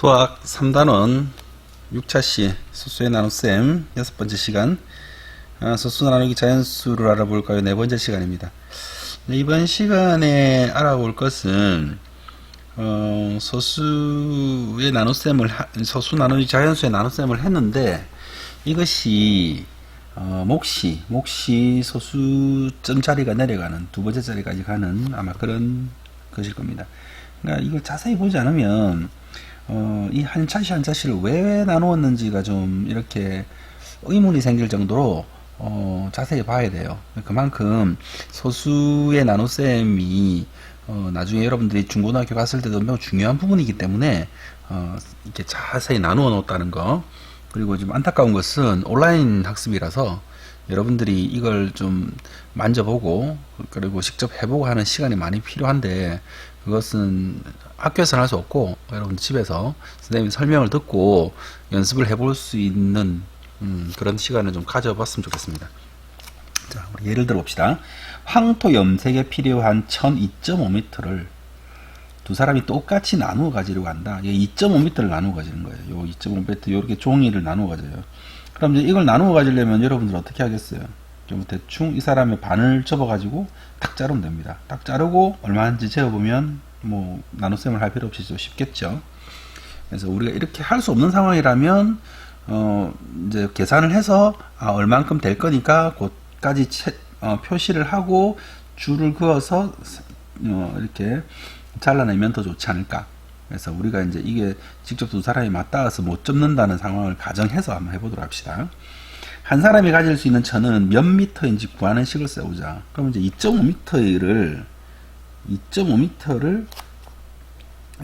수학 3단원 6차시 수수의 나눗셈 여섯 번째 시간 아, 소수 나누기 자연수를 알아볼까요? 네 번째 시간입니다. 네, 이번 시간에 알아볼 것은 어, 소수의 나눗셈을 하- 소수 나누기 자연수의 나눗셈을 했는데 이것이 어, 몫이 몫이 소수점 자리가 내려가는 두 번째 자리까지 가는 아마 그런 것일 겁니다. 그러니까 이걸 자세히 보지 않으면 어, 이한 차시 한 차시를 왜 나누었는지가 좀 이렇게 의문이 생길 정도로 어, 자세히 봐야 돼요. 그만큼 소수의 나눗셈이 어, 나중에 여러분들이 중고등학교 갔을 때도 매우 중요한 부분이기 때문에 어, 이렇게 자세히 나누어 놓았다는 거 그리고 좀 안타까운 것은 온라인 학습이라서 여러분들이 이걸 좀 만져보고 그리고 직접 해보고 하는 시간이 많이 필요한데 그것은 학교에서는 할수 없고 여러분 집에서 선생님 설명을 듣고 연습을 해볼 수 있는 음, 그런 시간을 좀 가져봤으면 좋겠습니다. 자, 예를 들어 봅시다. 황토 염색에 필요한 천 2.5m를 두 사람이 똑같이 나누어 가지려고 한다. 이게 2.5m를 나누어 가지는 거예요. 요 2.5m 이렇게 종이를 나누어 가져요. 그럼 이제 이걸 나누어 가지려면 여러분들 어떻게 하겠어요? 좀 대충 이 사람의 반을 접어 가지고 딱 자르면 됩니다. 딱 자르고 얼마인지 재어 보면 뭐 나눗셈을 할 필요 없이 좀 쉽겠죠. 그래서 우리가 이렇게 할 수 없는 상황이라면 어 이제 계산을 해서 아 얼만큼 될 거니까 곧까지 채- 어, 표시를 하고 줄을 그어서 어, 이렇게 잘라내면 더 좋지 않을까. 그래서 우리가 이제 이게 직접 두 사람이 맞닿아서 못 접는다는 상황을 가정해서 한번 해보도록 합시다. 한 사람이 가질 수 있는 천은 몇 미터인지 구하는 식을 써보자. 그럼 이제 2.5미터를 2.5미터를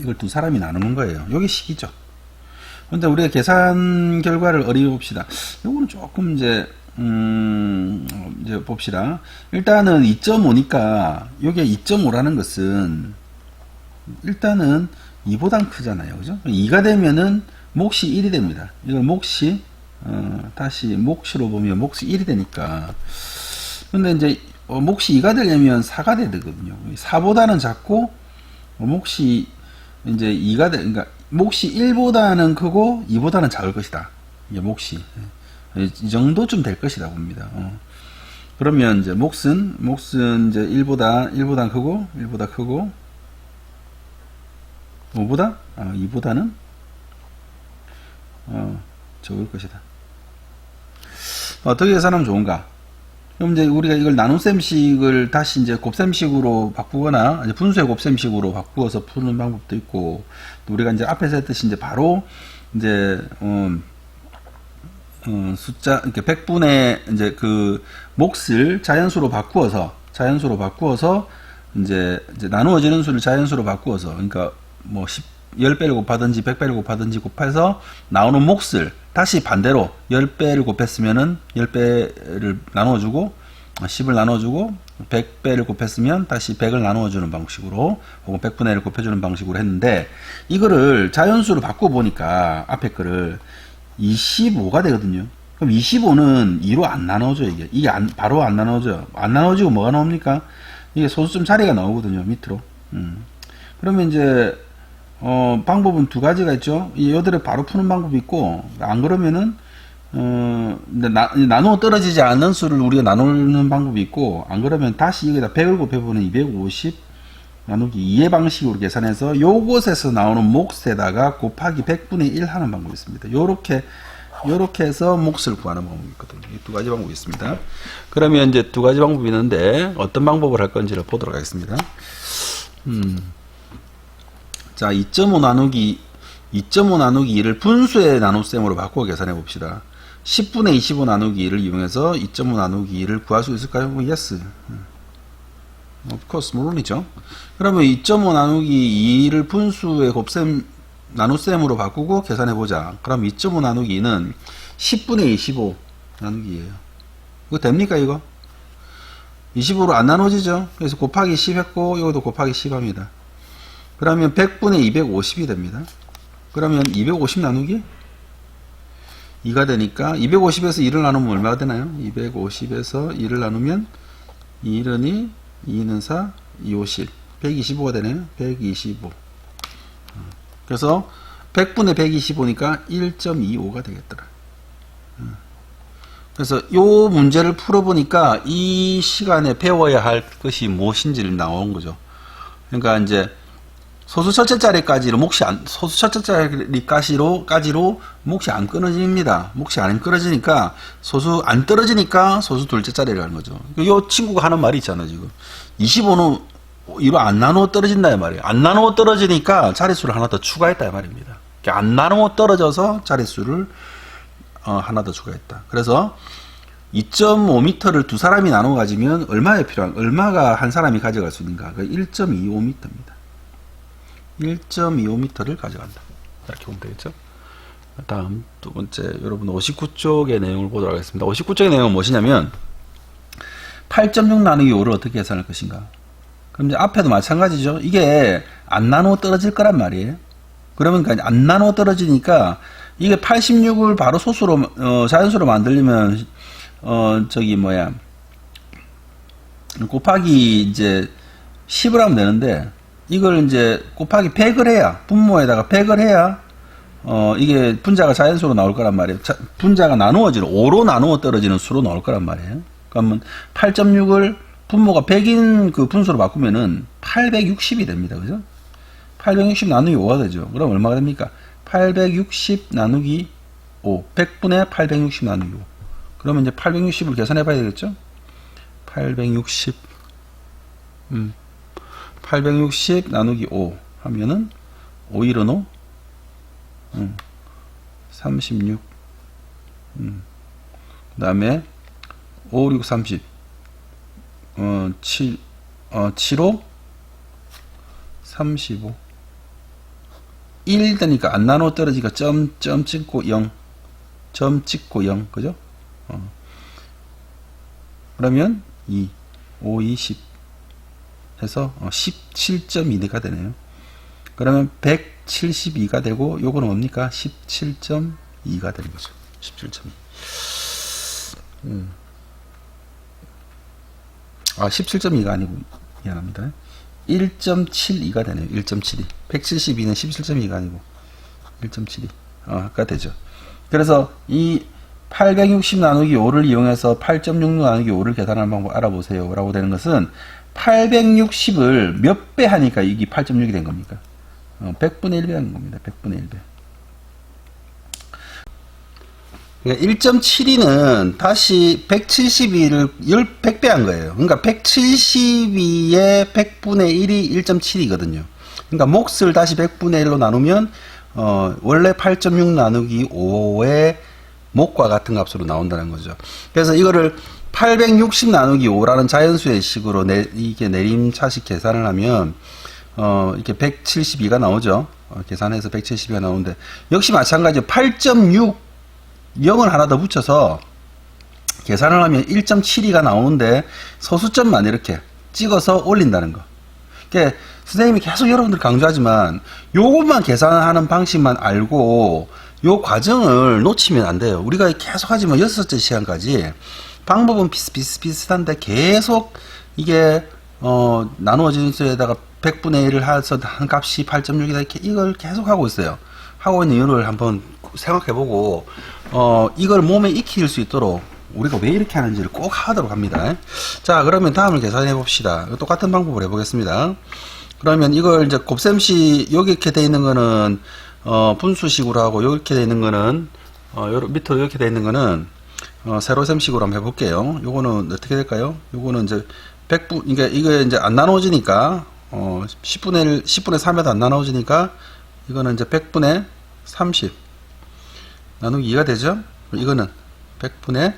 이걸 두 사람이 나누는 거예요. 요게 식이죠. 근데 우리가 계산 결과를 어리게 봅시다. 요거는 조금 이제 음 이제 봅시다. 일단은 2.5니까 요게 2.5라는 것은 일단은 2보단 크잖아요. 그죠? 2가 되면은 몫이 1이 됩니다. 이걸 몫이 어, 다시 몫으로 보면 몫이 1이 되니까 근데 이제 어, 몫이 2가 되려면 4가 돼야 되거든요. 4보다는 작고 어, 몫이 이제 2가 돼, 그러니까 몫이 1보다는 크고 2보다는 작을 것이다. 이게 몫이 예. 이 정도쯤 될 것이다 봅니다. 어. 그러면 이제 몫은 몫은 이제 1보다 1보다 크고 1보다 크고 5보다 아, 2보다는 어, 적을 것이다. 어떻게 계산하면 좋은가? 그럼 이제 우리가 이걸 나눗셈식을 다시 이제 곱셈식으로 바꾸거나 이제 분수의 곱셈식으로 바꾸어서 푸는 방법도 있고 또 우리가 이제 앞에서 했듯이 이제 바로 이제 어, 어, 숫자 이렇게 100분의 이제 그 몫을 자연수로 바꾸어서 자연수로 바꾸어서 이제, 이제 나누어지는 수를 자연수로 바꾸어서 그러니까 뭐 10, 10배를 곱하든지 100배를 곱하든지 곱해서 나오는 몫을 다시 반대로 10배를 곱했으면은 10배를 나눠주고 10을 나눠주고 100배를 곱했으면 다시 100을 나누어주는 방식으로 혹은 100분의 1을 곱해주는 방식으로 했는데 이거를 자연수로 바꿔보니까 앞에 거를 25가 되거든요. 그럼 25는 2로 안 나눠져 이게 이게 안, 바로 안 나눠져요. 안 나눠지고 뭐가 나옵니까? 이게 소수점 자리가 나오거든요 밑으로. 음. 그러면 이제 어, 방법은 두 가지가 있죠. 이 여들을 바로 푸는 방법이 있고 안 그러면은 어, 나, 나누어 떨어지지 않는 수를 우리가 나누는 방법이 있고 안 그러면 다시 여기다 100을 곱해보는 250 나누기 2의 방식으로 계산해서 요곳에서 나오는 몫에다가 곱하기 100분의 1 하는 방법이 있습니다. 요렇게 요렇게 해서 몫을 구하는 방법이 있거든요. 이두 가지 방법이 있습니다. 그러면 이제 두 가지 방법이 있는데 어떤 방법을 할 건지를 보도록 하겠습니다. 음. 자, 2.5 나누기 2.5 나누기 2를 분수의 나눗셈으로 바꾸어 계산해 봅시다. 10분의 25 나누기 2를 이용해서 2.5 나누기 2를 구할 수 있을까요? 뭐, yes. 음. Of course, 물론이죠. 그러면 2.5 나누기 2를 분수의 곱셈, 나눗셈으로 바꾸고 계산해 보자. 그럼 2.5 나누기 2는 10분의 25 나누기예요. 이거 됩니까, 이거? 25로 안 나눠지죠? 그래서 곱하기 10 했고, 이것도 곱하기 10 합니다. 그러면 100분의 250이 됩니다. 그러면 250 나누기 2가 되니까 250에서 2를 나누면 얼마가 되나요? 250에서 2를 나누면 2는 2, 2는 4, 2, 50. 125가 되네요. 125. 그래서 100분의 125니까 1.25가 되겠더라. 음. 그래서 요 문제를 풀어보니까 이 시간에 배워야 할 것이 무엇인지를 나온 거죠. 그러니까 이제 소수 첫째 자리까지로 목이 안 소수 첫째 자리까지로 까지로 목이 안 끊어집니다. 목이 안 끊어지니까 소수 안 떨어지니까 소수 둘째 자리를 하는 거죠. 요 친구가 하는 말이 있잖아요, 지금. 25는 이로 안 나누어 떨어진다 이 말이에요. 안 나누어 떨어지니까 자릿수를 하나 더 추가했다 이 말입니다. 그러니까 안 나누어 떨어져서 자릿수를 어, 하나 더 추가했다. 그래서 2.5m를 두 사람이 나눠 가지면 얼마에 필요한 얼마가 한 사람이 가져갈 수 있는가? 그 1.25m입니다. 1.25m를 가져간다. 이렇게 보면 되겠죠? 다음 두 번째 여러분 59쪽의 내용을 보도록 하겠습니다. 59쪽의 내용은 무엇이냐면 8.6 나누기 5를 어떻게 계산할 것인가? 그럼 이제 앞에도 마찬가지죠. 이게 안 나누어 떨어질 거란 말이에요. 그러면 그러니까 안 나누어 떨어지니까 이게 86을 바로 소수로 어, 자연수로 만들려면 어 저기 뭐야 곱하기 이제 10을 하면 되는데 이걸 이제 곱하기 100을 해야 분모에다가 100을 해야 어 이게 분자가 자연수로 나올 거란 말이에요. 자, 분자가 나누어지는 5로 나누어 떨어지는 수로 나올 거란 말이에요. 그러면 8.6을 분모가 100인 그 분수로 바꾸면은 860이 됩니다. 그죠? 860 나누기 5가 되죠. 그럼 얼마가 됩니까? 860 나누기 5. 100분의 860 나누기 5. 그러면 이제 860을 계산해 봐야 되겠죠? 860. 음. 860 나누기 5 하면은 5 1은 5. 음. 36. 음. 그 다음에 5, 6, 30. 어, 7, 어, 7, 5, 35. 1 되니까 안 나눠 떨어지니까 점, 점 찍고 0. 점 찍고 0. 그죠? 어. 그러면 2, 5, 2, 10 해서 어, 17.2가 되네요. 그러면 172가 되고 요거는 뭡니까? 17.2가 되는 거죠. 17.2. 음. 아, 17.2가 아니고 미안합니다. 1.72가 되네요. 1.72. 172는 17.2가 아니고 1.72. 어, 가 되죠. 그래서 이 860 나누기 5를 이용해서 8.6 나누기 5를 계산하는 방법 알아보세요. 라고 되는 것은 860을 몇 배 하니까 이게 8.6이 된 겁니까? 어, 100분의 1배 하는 겁니다. 100분의 1배. 그러니까 1.72는 다시 172를 10, 100배 한 거예요. 그러니까 172의 100분의 1이 1.7이거든요. 그러니까 몫을 다시 100분의 1로 나누면 어, 원래 8.6 나누기 5의 목과 같은 값으로 나온다는 거죠. 그래서 이거를 860 나누기 5라는 자연수의 식으로 내, 이게 내림차식 계산을 하면 어, 이렇게 172가 나오죠. 어, 계산해서 172가 나오는데 역시 마찬가지로 8.6 0을 하나 더 붙여서 계산을 하면 1.72가 나오는데 소수점만 이렇게 찍어서 올린다는 거. 그러니까 선생님이 계속 여러분들 강조하지만 요것만 계산하는 방식만 알고 요 과정을 놓치면 안 돼요. 우리가 계속 하지만 여섯째 시간까지 방법은 비슷비슷비슷한데 계속 이게 어 나누어진 수에다가 100분의 1을 해서 한 값이 8.6이다 이렇게 이걸 계속 하고 있어요. 하고 있는 이유를 한번 생각해보고 어 이걸 몸에 익힐 수 있도록 우리가 왜 이렇게 하는지를 꼭 하도록 합니다. 자 그러면 다음을 계산해 봅시다. 똑같은 방법을 해보겠습니다. 그러면 이걸 이제 곱셈식 여기 이렇게 돼 있는 거는 어 분수식으로 하고 이렇게 돼 있는 거는 어요 밑으로 이렇게 돼 있는 거는 어 세로셈식으로 한번 해볼게요. 요거는 어떻게 될까요? 요거는 이제 100분 이게 이게 이제 안 나눠지니까 어 10분의 1 10분의 3에도 안 나눠지니까 이거는 이제 100분의 30 나누기 2가 되죠? 이거는 100분의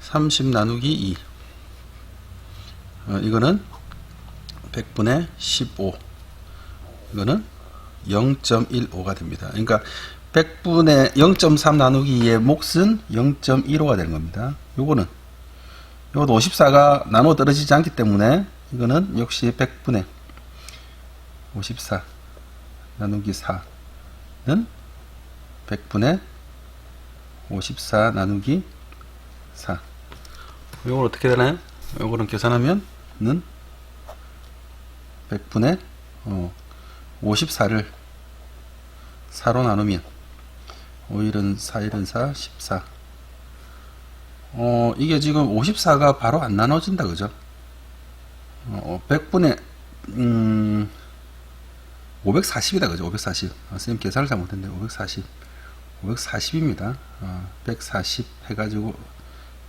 30 나누기 2 어, 이거는 100분의 15 이거는 0.15가 됩니다. 그러니까 100분의 0.3 나누기 2의 몫은 0.15가 되는 겁니다. 요거는 요것도 54가 나누어 떨어지지 않기 때문에 이거는 역시 100분의 54 나누기 4는 100분의 54 나누기 4. 이걸 어떻게 되나요? 이거는 계산하면 는 100분의 어, 54를 4로 나누면 5일은 4일은 4, 14. 어, 이게 지금 54가 바로 안 나눠진다, 그죠? 어, 100분의, 음, 540이다, 그죠? 540. 아, 선생님 계산을 잘못했네. 540. 540입니다. 어, 140 해가지고,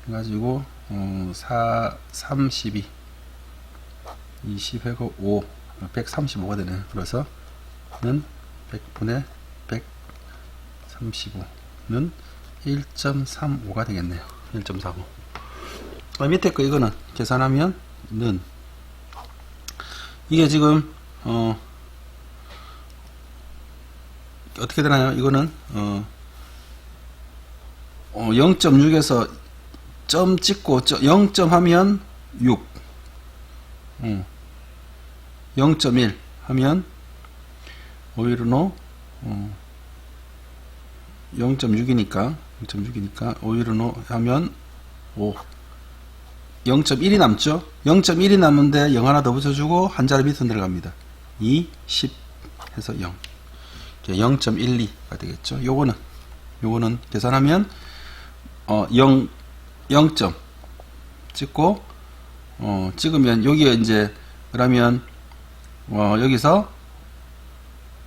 해가지고, 어, 4, 32. 20 해고 5. 135가 되네. 그래서, 는 100분의 135는 1.35가 되겠네요. 1.35. 어, 밑에 거 이거는 계산하면 는 이게 지금 어 어떻게 되나요? 이거는 어, 어 0.6에서 점 찍고 0점 하면 6 어, 0.1 하면 오이르노 어, 0.6이니까 0.6이니까 오이르노 하면 5 0.1이 남죠? 0.1이 남는데 0 하나 더 붙여주고 한 자리 밑으로 내려갑니다. 2, 10 해서 0 0.12가 되겠죠? 요거는 요거는 계산하면 어, 0 0점 찍고 어, 찍으면 여기에 이제 그러면 어, 여기서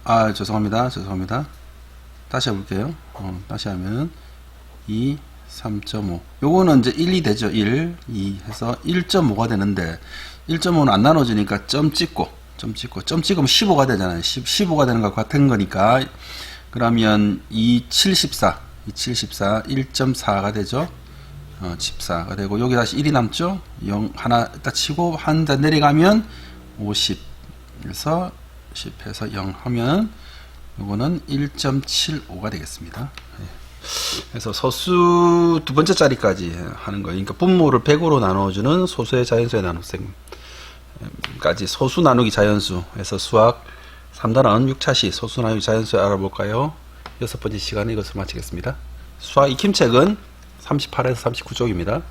아 죄송합니다. 죄송합니다 다시 해볼게요. 어, 다시 하면 2 3.5 요거는 이제 1이 되죠. 1 2 해서 1.5가 되는데 1.5는 안 나눠지니까 점 찍고 점 찍고 점 찍으면 15가 되잖아요. 10, 15가 되는 것 같은 거니까. 그러면 2 74 2 74 1.4가 되죠. 어, 14가 되고 여기 다시 1이 남죠. 0 하나 딱 치고 한 단 내려가면 50 그래서 10 해서 0 하면 요거는 1.75가 되겠습니다. 예. 그래서 소수 두 번째 자리까지 하는 거예요. 그러니까 분모를 100으로 나눠주는 소수의 자연수의 나눗셈까지 소수 나누기 자연수에서 수학 3단원 6차시 소수 나누기 자연수 알아볼까요? 여섯 번째 시간에 이것을 마치겠습니다. 수학 익힘책은 38에서 39쪽입니다.